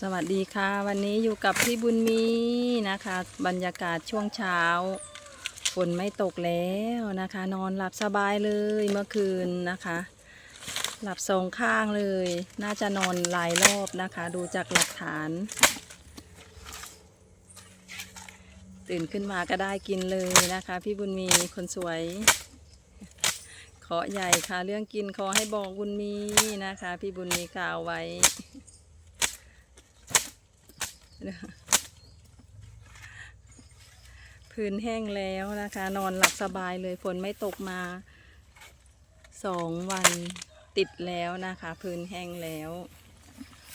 สวัสดีค่ะ วันนี้อยู่กับพี่บุญมีนะคะ บรรยากาศช่วงเช้า ฝนไม่ตกแล้วนะคะ นอนหลับสบายเลยเมื่อคืนนะคะ หลับสองข้างเลย น่าจะนอนหลายรอบนะคะ ดูจากหลักฐาน ตื่นขึ้นมาก็ได้กินเลยนะคะ พี่บุญมีคนสวย ขอใหญ่ค่ะ เรื่องกินขอให้บอกบุญมีนะคะ พี่บุญมีกล่าวไว้ พื้นแห้งแล้วนะคะ นอนหลับสบายเลยฝนไม่ตกมาสองวันติดแล้วนะคะ พื้นแห้งแล้ว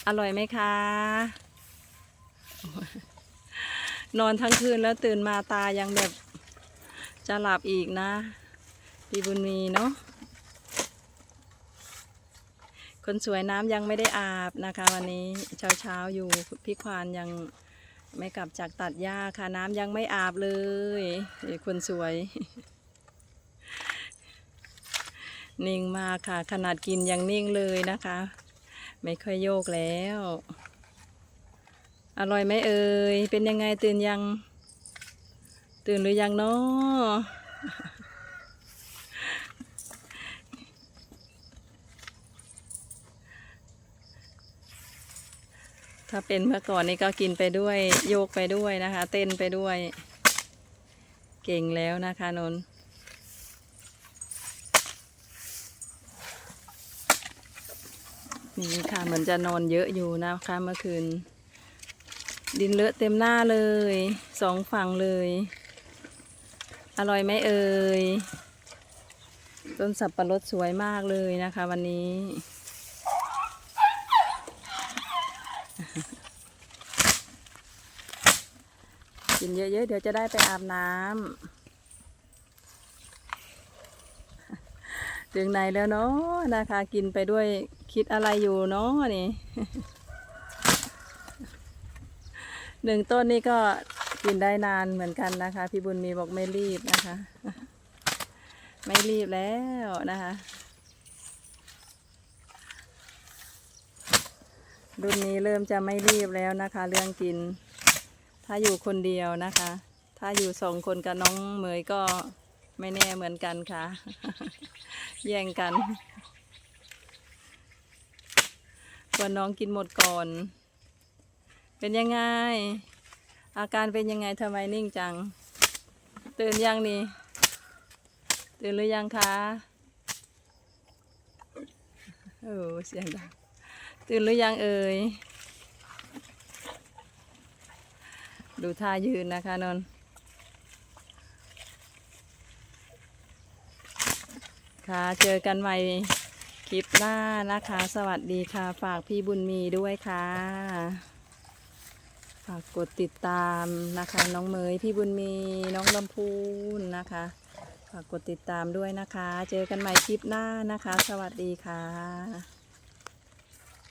อร่อยไหมคะ นอนทั้งคืนแล้วตื่นมาตายังแบบจะหลับอีกนะพี่บุญมีเนาะ คนสวยน้ำยังไม่ได้อาบนะคะ วันนี้เช้าเช้าๆอยู่พี่ควานยังไม่กลับจากตัดหญ้าค่ะน้ำยังไม่อาบเลยเอ้ยคนสวย นิ่งมากค่ะ ขนาดกินยังนิ่งเลยนะคะ ไม่ค่อยโยกแล้ว อร่อยไหมเอ่ยเป็นยังไงตื่นยัง ตื่นหรือยังเนาะ ถ้าเป็นเมื่อก่อนนี่ก็กินไปด้วยโยกไปด้วยนะคะ เต้นไปด้วย เก่งแล้วนะคะนนนี่ค่ะเหมือนจะนอนเยอะอยู่นะคะเมื่อคืน ดินเลอะเต็มหน้าเลยสองฝั่งเลย อร่อยไหมเอ่ยต้นสับปะรดสวยมากเลยนะคะ วันนี้ กินเยอะๆ เดี๋ยวจะได้ไปอาบน้ำถึงไหนแล้วเนาะนะคะ กินไปด้วยคิดอะไรอยู่เนาะนี่หนึ่งต้นนี่ก็กินได้นานเหมือนกันนะคะ พี่บุญมีบอกไม่รีบนะคะ ไม่รีบแล้วนะคะรุ่นนี้เริ่มจะไม่รีบแล้วนะคะ เรื่องกิน ถ้าอยู่คนเดียวนะคะ ถ้าอยู่สองคนกับน้องเหมยก็ไม่แน่เหมือนกันค่ะ แย่งกันกลัวน้องกินหมดก่อน เป็นยังไง อาการเป็นยังไงทำไมนิ่งจัง ตื่นยังนี่ ตื่นหรือยังคะโอ้เสียงดังตื่นหรือยังเอ่ย ดูท่ายืนนะคะนนค่ะเจอกันใหม่คลิปหน้านะคะ สวัสดีค่ะ ฝากพี่บุญมีด้วยค่ะ ฝากกดติดตามนะคะ น้องเมยพี่บุญมีน้องลำพูนนะคะ ฝากกดติดตามด้วยนะคะ เจอกันใหม่คลิปหน้านะคะ สวัสดีค่ะ